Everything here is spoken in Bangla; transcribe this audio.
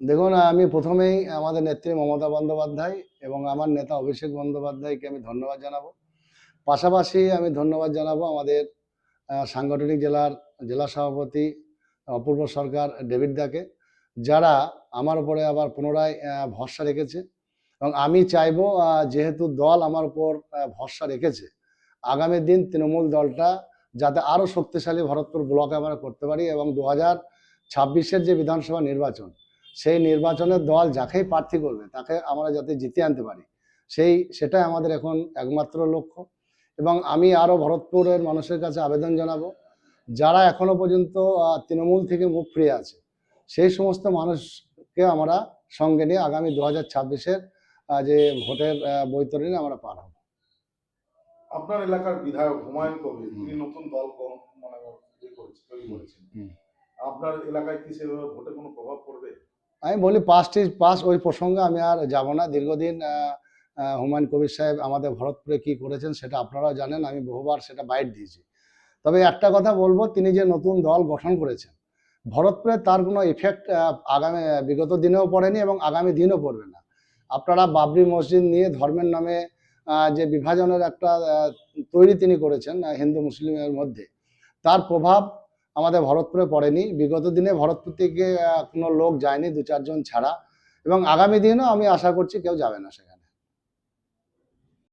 দেখুন, আমি প্রথমেই আমাদের নেত্রী মমতা বন্দ্যোপাধ্যায় এবং আমার নেতা অভিষেক বন্দ্যোপাধ্যায়কে আমি ধন্যবাদ জানাব। পাশাপাশি আমি ধন্যবাদ জানাব আমাদের সাংগঠনিক জেলার জেলা সভাপতি, অপূর্ব সরকার ডেভিড দাকে, যারা আমার উপরে আবার পুনরায় ভরসা রেখেছে। এবং আমি চাইব যেহেতু দল আমার উপর ভরসা রেখেছে, আগামী দিন তৃণমূল দলটা যাতে আরও শক্তিশালী ভরতপুর ব্লকে আমরা করতে পারি এবং দু হাজার ছাব্বিশের যে বিধানসভা নির্বাচন সেই নির্বাচনের দল যাকেই প্রার্থী করবে তাকে আমরা যাতে জিতে আনতে পারি সেই সেটাই আমাদের এখন একমাত্র লক্ষ্য। এবং আমি আরও ভরতপুরের মানুষের কাছে আবেদন জানাব যারা এখনও পর্যন্ত তৃণমূল থেকে মুখ ফিরে আছে সেই সমস্ত মানুষকে আমরা সঙ্গে নিয়ে আগামী দু হাজার ছাব্বিশের যে ভোটের বৈতরণী আমরা পার হব। আপনার এলাকার বিধায়ক হুমায়ুন কবির তিনি নতুন দল মানে তৈরি করেছেন। হুম। আপনার এলাকায় কি সেভাবে ভোটে কোনো প্রভাব পড়বে? আমি বলি পাঁচটি পাস ওই প্রসঙ্গে আমি আর যাব না। দীর্ঘদিন হুমায়ুন কবির সাহেব আমাদের ভরতপুরে কি করেছেন সেটা আপনারা জানেন, আমি বহুবার সেটা বাইট দিয়েছি। তবে একটা কথা বলব, তিনি যে নতুন দল গঠন করেছেন, ভরতপুরে তার কোনো ইফেক্ট আগামী, বিগত দিনেও পড়েনি এবং আগামী দিনও পড়বে না। আপনারা বাবরি মসজিদ নিয়ে ধর্মের নামে যে বিভাজনের একটা তৈরি তিনি করেছেন হিন্দু মুসলিমের মধ্যে, তার প্রভাব আমাদের ভরতপুরে পড়েনি। বিগত দিনে ভরতপুর থেকে কোনো লোক যায়নি দু চারজন ছাড়া। এবং আগামী দিনেও আমি আশা করছি কেউ যাবে না সেখানে।